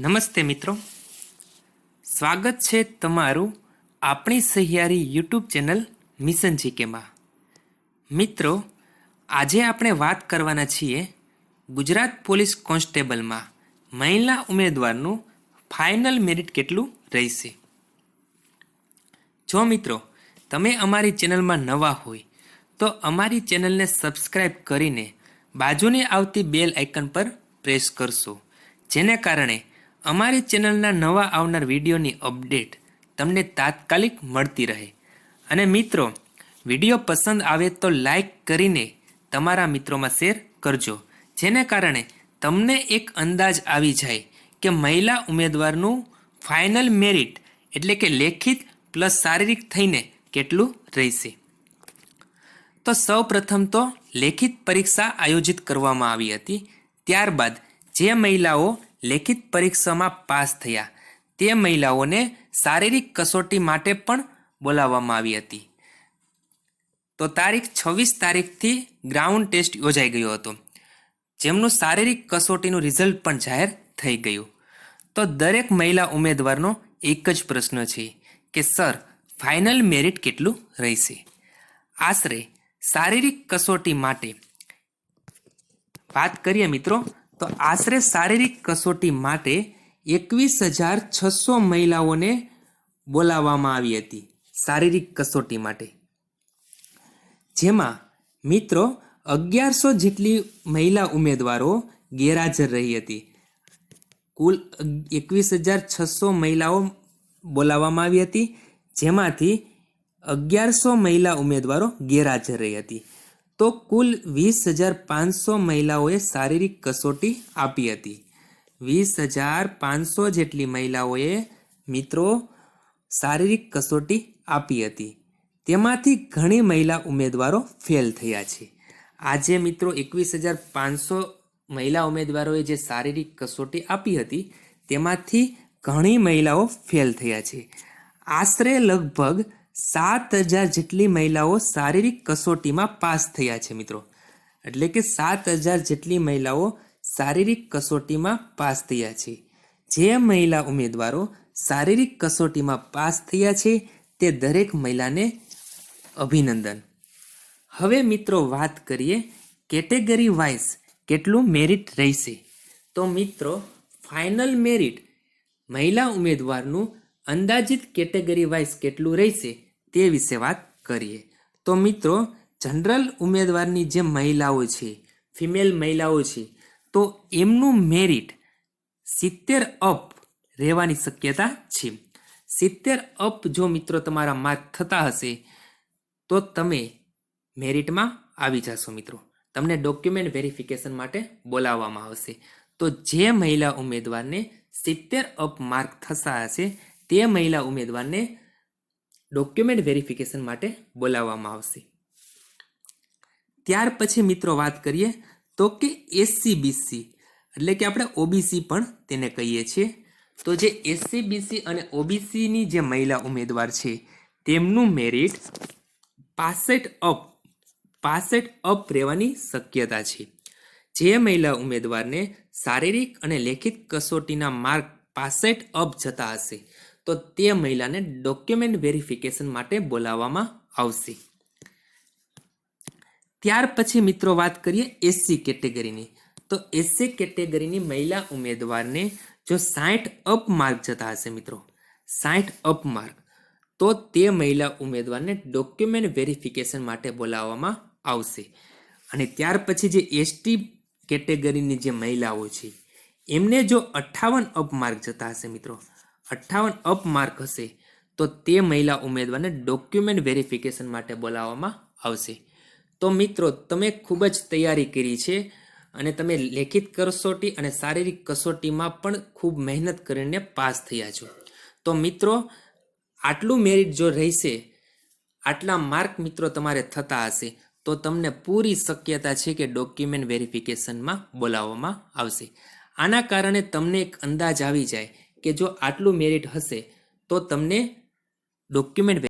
નમસ્તે મિત્રો. સ્વાગત છે તમારું આપણી સહિયારી યુટ્યુબ ચેનલ મિશન જીકેમાં. મિત્રો, આજે આપણે વાત કરવાના છીએ ગુજરાત પોલીસ કોન્સ્ટેબલમાં મહિલા ઉમેદવારનું ફાઇનલ મેરિટ કેટલું રહેશે? જો મિત્રો, તમે અમારી ચેનલમાં નવા હોય, તો અમારી ચેનલને સબસ્ક્રાઇબ કરીને બાજુની આવતી બેલ આઇકન પર પ્રેસ કરશો, જેને કારણે અમારી ચેનલના નવા આવનાર વિડીયોની અપડેટ તમને તાત્કાલિક મળતી રહે. અને મિત્રો, વીડિયો પસંદ આવે તો લાઈક કરીને તમારા મિત્રોમાં શેર કરજો. જેને કારણે તમને એક અંદાજ આવી જાય કે મહિલા ઉમેદવારનું ફાઇનલ મેરિટ એટલે કે લેખિત પ્લસ શારીરિક થઈને કેટલું રહેશે. તો સૌ પ્રથમ તો લેખિત પરીક્ષા આયોજિત કરવામાં આવી હતી. ત્યારબાદ જે મહિલાઓ લેખિત પરીક્ષામાં પાસ થયા. તે મહિલાઓને શારીરિક કસોટી માટે પણ બોલાવવામાં આવી હતી. તો તારીખ છવ્વીસ તારીખથી ગ્રાઉન્ડ ટેસ્ટ યોજાઈ ગયો હતો. જેમનું શારીરિક કસોટીનું રિઝલ્ટ પણ જાહેર થઈ ગયું. તો દરેક મહિલા ઉમેદવારનો એક જ પ્રશ્ન છે કે, સર, ફાઇનલ મેરિટ કેટલું રહેશે? આશરે શારીરિક કસોટી માટે વાત કરીએ મિત્રો તો આશરે શારીરિક કસોટી માટે એકવીસ હજાર છસો મહિલાઓને બોલાવવામાં આવી હતી શારીરિક કસોટી માટે. જેમાં મિત્રો અગિયારસો જેટલી મહિલા ઉમેદવારો ગેરહાજર રહી હતી. કુલ એકવીસ હજાર છસો મહિલાઓ બોલાવવામાં આવી હતી, જેમાંથી અગિયારસો મહિલા ઉમેદવારો ગેરહાજર રહી હતી. તો કુલ વીસ હજાર પાંચસો મહિલાઓએ શારીરિક કસોટી આપી હતી. વીસ હજાર પાંચસો જેટલી મહિલાઓએ મિત્રો શારીરિક કસોટી આપી હતી. તેમાંથી ઘણી મહિલા ઉમેદવારો ફેલ થયા છે. આજે મિત્રો એકવીસ હજાર પાંચસો મહિલા ઉમેદવારોએ જે શારીરિક કસોટી આપી હતી, તેમાંથી ઘણી મહિલાઓ ફેલ થયા છે. આશરે લગભગ સાત હજાર જેટલી મહિલાઓ શારીરિક કસોટીમાં પાસ થયા છે, મિત્રો. એટલે કે સાત હજાર જેટલી મહિલાઓ શારીરિક કસોટીમાં પાસ થયા છે. જે મહિલા ઉમેદવારો શારીરિક કસોટીમાં પાસ થયા છે, તે દરેક મહિલાને અભિનંદન. હવે, મિત્રો, વાત કરીએ કેટેગરી વાઇઝ કેટલું મેરિટ રહેશે. તો, મિત્રો, ફાઇનલ મેરિટ મહિલા ઉમેદવારનું અંદાજિત કેટેગરી વાઇઝ કેટલું રહેશે? તે વિશે વાત કરીએ. તો મિત્રો, જનરલ ઉમેદવારની જે મહિલાઓ છે, ફિમેલ મહિલાઓ છે, તો એમનું મેરિટ સિત્તેર અપ રહેવાની શક્યતા છે. સિત્તેર અપ જો મિત્રો તમારા માર્ક થતા હશે, તો તમે મેરિટમાં આવી જશો મિત્રો. તમને ડોક્યુમેન્ટ વેરિફિકેશન માટે બોલાવવામાં આવશે. તો જે મહિલા ઉમેદવારને સિત્તેર અપ માર્ક થતા હશે, તે મહિલા ઉમેદવારને ડોક્યુમેન્ટ વેરિફિકેશન માટે બોલાવવામાં આવશે. ત્યાર પછી મિત્રો વાત કરીએ તો કે એસસી બીસી એટલે કે આપણે ઓબીસી પણ તેને કહીએ છીએ. તો જે એસસી બીસી અને ઓબીસીની જે મહિલા ઉમેદવાર છે, તેમનું મેરિટ પાસઠ અપ પાસઠ અપ રહેવાની શક્યતા છે. જે મહિલા ઉમેદવારને શારીરિક અને લેખિત કસોટીના માર્ક પાસઠ અપ જતા હશે. તો તે મહિલાને ડોક્યુમેન્ટ વેરિફિકેશન માટે બોલાવવામાં આવશે. ત્યાર પછી મિત્રો વાત કરીએ એસસી કેટેગરીની તો એસસી કેટેગરીની મહિલા ઉમેદવારને જો સાઠ અપ માર્ક જતા હશે મિત્રો સાઠ અપ માર્ક તો તે મહિલા ઉમેદવારને ડોક્યુમેન્ટ વેરિફિકેશન માટે બોલાવવામાં આવશે. અને ત્યાર પછી જે એસટી કેટેગરીની જે મહિલાઓ છે, એમને જો અઠ્ઠાવન અપ માર્ક જતા હશે મિત્રો અઠ્ઠાવન અપ માર્ક હશે, તો તે મહિલા ઉમેદવારને ડોક્યુમેન્ટ વેરિફિકેશન માટે બોલાવવામાં આવશે. તો મિત્રો, તમે ખૂબ જ તૈયારી કરી છે અને તમે લેખિત કસોટી અને શારીરિક કસોટીમાં પણ ખૂબ મહેનત કરીને પાસ થયા છો. તો મિત્રો, આટલું મેરિટ જો રહેશે, આટલા માર્ક મિત્રો તમારે થતા હશે, તો તમને પૂરી શક્યતા છે કે ડોક્યુમેન્ટ વેરિફિકેશનમાં બોલાવવામાં આવશે. આના કારણે તમને એક અંદાજ આવી જાય કે જો આટલું મેરિટ હશે તો તમને ડોક્યુમેન્ટ